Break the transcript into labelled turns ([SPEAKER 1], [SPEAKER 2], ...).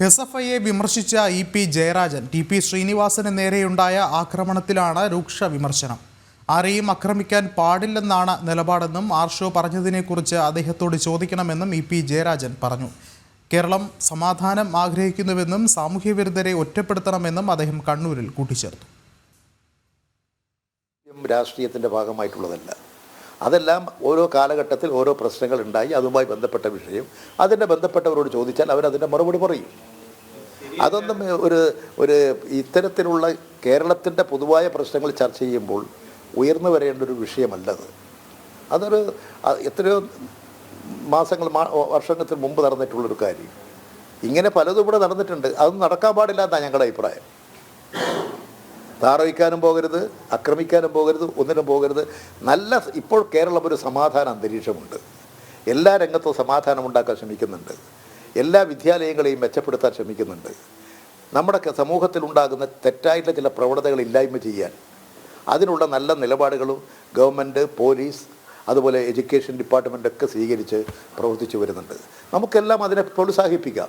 [SPEAKER 1] S F ഐയെ വിമർശിച്ച E P Jayarajan T P Sreenivasan നേരെയുണ്ടായ ആക്രമണത്തിലാണ് രൂക്ഷ വിമർശനം. ആരെയും ആക്രമിക്കാൻ പാടില്ലെന്നാണ് നിലപാടെന്നും ആർഷോ പറഞ്ഞതിനെക്കുറിച്ച് അദ്ദേഹത്തോട് ചോദിക്കണമെന്നും ഇ പി ജയരാജൻ പറഞ്ഞു. കേരളം സമാധാനം ആഗ്രഹിക്കുന്നുവെന്നും സാമൂഹ്യവിരുദ്ധരെ ഒറ്റപ്പെടുത്തണമെന്നും അദ്ദേഹം കണ്ണൂരിൽ കൂട്ടിച്ചേർത്തു.
[SPEAKER 2] രാഷ്ട്രീയത്തിന്റെ ഭാഗമായിട്ടുള്ളതല്ല. അതെല്ലാം ഓരോ കാലഘട്ടത്തിൽ ഓരോ പ്രശ്നങ്ങൾ ഉണ്ടായി അതുമായി ബന്ധപ്പെട്ട വിഷയം. അതിന്റെ ബന്ധപ്പെട്ടവരോട് ചോദിച്ചാൽ അവരതിന്റെ മറുപടി പറയും. അതൊന്നും ഒരു ഒരു ഇത്തരത്തിലുള്ള കേരളത്തിന്റെ പൊതുവായ പ്രശ്നങ്ങൾ ചർച്ച ചെയ്യുമ്പോൾ ഉയർന്നു വരേണ്ട ഒരു വിഷയമല്ലത് അതൊരു എത്രയോ മാസങ്ങൾ വർഷങ്ങൾക്ക് മുമ്പ് നടന്നിട്ടുള്ളൊരു കാര്യം. ഇങ്ങനെ പലതും ഇവിടെ നടന്നിട്ടുണ്ട്. അതൊന്നും നടക്കാൻ പാടില്ല എന്നാണ് ഞങ്ങളുടെ അഭിപ്രായം. താറവിക്കാനും പോകരുത് ആക്രമിക്കാനും പോകരുത് ഒന്നിനും പോകരുത്. നല്ല ഇപ്പോൾ കേരളം ഒരു സമാധാന അന്തരീക്ഷമുണ്ട്. എല്ലാ രംഗത്തും സമാധാനം ഉണ്ടാക്കാൻ ശ്രമിക്കുന്നുണ്ട്. എല്ലാ വിദ്യാലയങ്ങളെയും മെച്ചപ്പെടുത്താൻ ശ്രമിക്കുന്നുണ്ട്. നമ്മുടെ സമൂഹത്തിൽ ഉണ്ടാകുന്ന തെറ്റായിട്ടുള്ള ചില പ്രവണതകൾ ഇല്ലായ്മ ചെയ്യാൻ അതിനുള്ള നല്ല നിലപാടുകളും ഗവൺമെന്റ് പോലീസ് അതുപോലെ എഡ്യൂക്കേഷൻ ഡിപ്പാർട്ട്മെന്റൊക്കെ സ്വീകരിച്ച് പ്രവർത്തിച്ചു വരുന്നുണ്ട്. നമുക്കെല്ലാം അതിനെ പ്രോത്സാഹിപ്പിക്കാം.